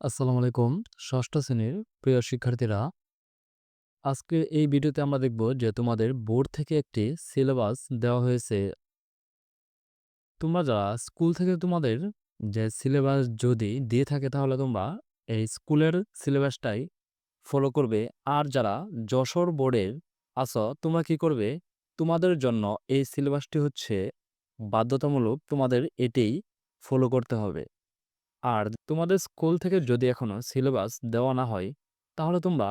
আসসালামু আলাইকুম। ষষ্ঠ শ্রেণির প্রিয় শিক্ষার্থীরা, আজকে এই ভিডিওতে আমরা দেখব যে তোমাদের বোর্ড থেকে একটি সিলেবাস দেওয়া হয়েছে। তোমরা যারা স্কুল থেকে তোমাদের যে সিলেবাস যদি দিয়ে থাকে তাহলে তোমরা এই স্কুলের সিলেবাসটাই ফলো করবে। আর যারা যশোর বোর্ডের আছো, তোমরা কি করবে? তোমাদের জন্য এই সিলেবাসটি হচ্ছে বাধ্যতামূলক, তোমাদের এটাই ফলো করতে হবে। আর তোমাদের স্কুল থেকে যদি এখনও সিলেবাস দেওয়া না হয়, তাহলে তোমরা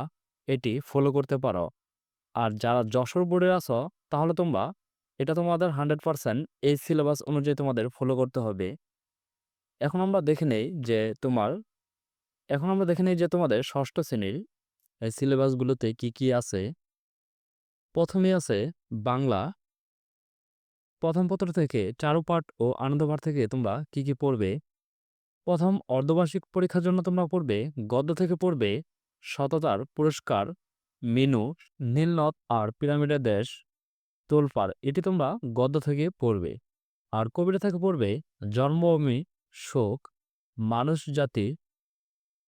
এটি ফলো করতে পারো। আর যারা যশোর বোর্ডে আছো, তাহলে তোমরা এটা তোমাদের হান্ড্রেড পারসেন্ট এই সিলেবাস অনুযায়ী তোমাদের ফলো করতে হবে। এখন আমরা দেখে নেই যে তোমার, এখন আমরা দেখে নেই যে তোমাদের ষষ্ঠ শ্রেণির এই সিলেবাসগুলোতে কি কি আছে। প্রথমে আছে বাংলা। প্রথম পত্র থেকে চারুপাঠ ও আনন্দপাঠ থেকে তোমরা কি কি পড়বে? প্রথম অর্ধবার্ষিক পরীক্ষার জন্য তোমরা পড়বে, গদ্য থেকে পড়বে সততার পুরস্কার, মিনু নীলনদ আর পিরামিডের দেশ তোলপাড় এটি তোমরা গদ্য থেকে পড়বে। আর কবিতা থেকে পড়বে জন্মভূমি, শোক, মানুষ, জাতি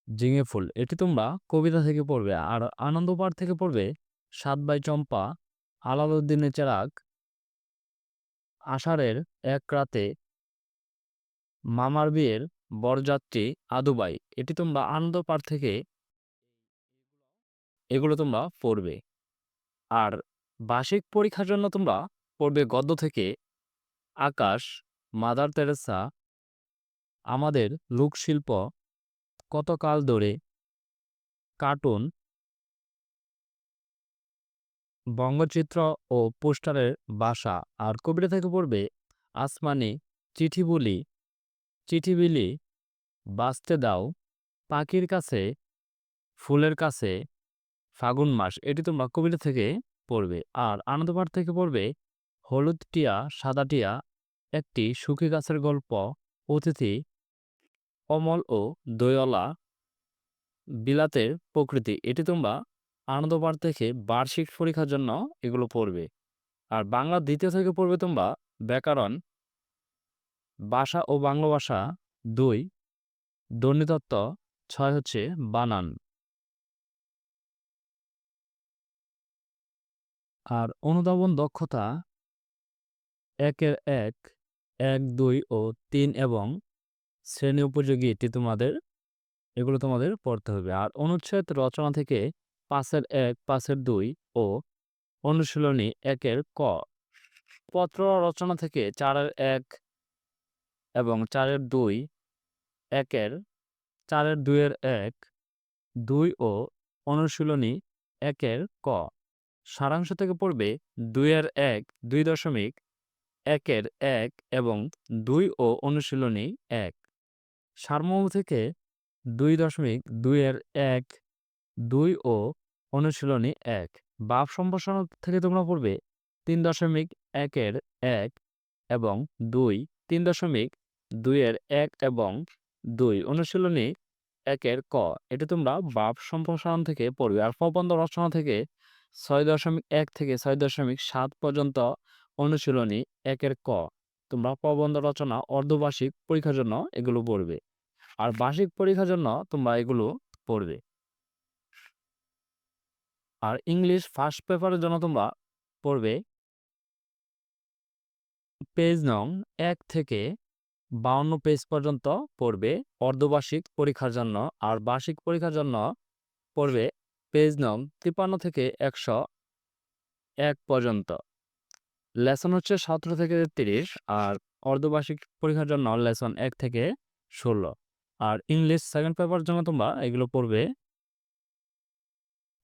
জিঙে ফুল। এটি তোমরা কবিতা থেকে পড়বে। আর আনন্দপাড় থেকে পড়বে সাত বাই চম্পা আলাউদ্দিনের চেরাগ, আষাঢ়ের এক রাতে মামার বিয়ের বরযাত্রী, আদুবাই, এটি তোমরা আনন্দ পাঠ থেকে এগুলো তোমরা পড়বে। আর বার্ষিক পরীক্ষার জন্য তোমরা পড়বে গদ্য থেকে আকাশ, মাদার তেরেসা আমাদের লোকশিল্প, কতকাল ধরে, কার্টুন, বঙ্গচিত্র ও পোস্টারের বাসা। আর কবিতা থেকে পড়বে আসমানি চিঠি চিঠি বিলি, বাঁচতে দাও, পাখির কাছে, ফুলের কাছে, ফাগুন মাস। এটি তোমরা কবিতা থেকে পড়বে। আর আনন্দপাঠ থেকে পড়বে, হলুদ টিয়া, সাদা টিয়া, একটি সুখী গাছের গল্প, অতিথি, অমল ও দয়ালা, বিলাতের প্রকৃতি। এটি তোমরা আনন্দপাঠ থেকে বার্ষিক পরীক্ষার জন্য এগুলো পড়বে। আর বাংলা দ্বিতীয় থেকে পড়বে তোমরা ব্যাকরণ ভাষা ও বাংলা ভাষা দুই, ধ্বনিতত্ত্ব ছয় হচ্ছে বানান। আর অনুধাবন দক্ষতা একের এক এক, দুই ও তিন এবং শ্রেণি উপযোগী এটি তোমাদের, এগুলো তোমাদের পড়তে হবে। আর অনুচ্ছেদ রচনা থেকে পাঁচের এক, পাঁচের দুই ও অনুশীলনী একের ক। পত্র রচনা থেকে চারের এক এবং চারের দুই একের, চারের দুইয়ের এক, দুই ও অনুশীলনী একের ক। সারাংশ থেকে পড়বে দুইয়ের এক, দুই দশমিক একের এক এবং দুই ও অনুশীলনী এক। সারমর্ম থেকে দুই দশমিক দুইয়ের এক, দুই ও অনুশীলনী এক। বাপ সম্প্রসারণ থেকে তোমরা পড়বে তিন দশমিক একের এক এবং দুই, তিন দশমিক দুইয়ের এক এবং দুই। অনুশীলনী একের ক। এটা তোমরা বাপ সম্প্রসারণ থেকে পড়বে আর প্রবন্ধ রচনা থেকে ছয় দশমিক এক থেকে ছয় দশমিক সাত পর্যন্ত অনুশীলনী একের ক। তোমরা প্রবন্ধ রচনা, অর্ধবার্ষিক পরীক্ষার জন্য এগুলো পড়বে আর বার্ষিক পরীক্ষার জন্য তোমরা এগুলো পড়বে। আর ইংলিশ ফার্স্ট পেপারের জন্য তোমরা পড়বে। পেজ নং এক থেকে বাউন্ন পেজ পর্যন্ত পড়বে অর্ধবার্ষিক পরীক্ষার জন্য, আর বার্ষিক পরীক্ষার জন্য পড়বে পেজ নং তিপ্পান্ন থেকে একশো এক পর্যন্ত। লেসন হচ্ছে সতেরো থেকে তিরিশ, আর অর্ধবার্ষিক পরীক্ষার জন্য লেসন এক থেকে ষোলো। আর ইংলিশ সেকেন্ড পেপার জন্য তোমরা এগুলো পড়বে।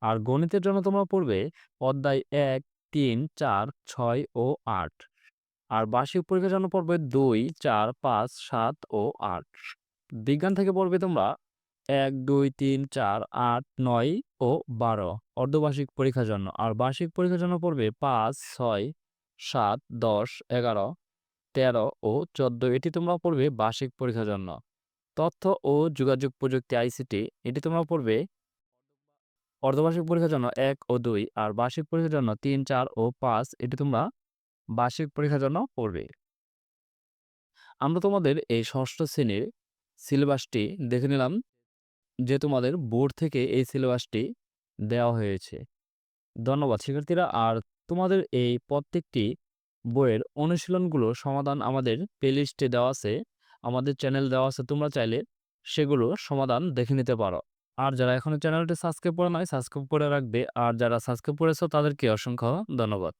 আর গণিতের জন্য তোমরা পড়বে অধ্যায় এক, তিন, চার, ছয় ও আট। আর বার্ষিক পরীক্ষার জন্য পড়বে দুই, চার, পাঁচ, সাত ও আট। বিজ্ঞান থেকে পড়বে তোমরা এক, দুই, তিন, চার, আট, নয় ও বারো অর্ধবার্ষিক পরীক্ষার জন্য। আর বার্ষিক পরীক্ষার জন্য পড়বে পাঁচ, ছয়, সাত, দশ, এগারো, তেরো ও চোদ্দ। এটি তোমরা পড়বে বার্ষিক পরীক্ষার জন্য। তথ্য ও যোগাযোগ প্রযুক্তি আইসিটি, এটি তোমরা পড়বে অর্ধবার্ষিক পরীক্ষার জন্য এক ও দুই। আর বার্ষিক পরীক্ষার জন্য তিন, চার ও পাঁচ, এটি তোমরা বার্ষিক পরীক্ষার জন্য পড়বে আমরা তোমাদের এই ষষ্ঠ শ্রেণির সিলেবাসটি দেখে নিলাম, যে তোমাদের বোর্ড থেকে এই সিলেবাসটি দেওয়া হয়েছে। ধন্যবাদ শিক্ষার্থীরা। আর তোমাদের এই প্রত্যেকটি বইয়ের অনুশীলনগুলোর সমাধান আমাদের প্লেলিস্টে দেওয়া আছে। আমাদের চ্যানেল দেওয়া আছে। তোমরা চাইলে সেগুলো সমাধান দেখে নিতে পারো। আর যারা এখনও চ্যানেলটি সাবস্ক্রাইব করে নয় সাবস্ক্রাইব করে রাখবে। আর যারা সাবস্ক্রাইব করেছ, তাদেরকে অসংখ্য ধন্যবাদ।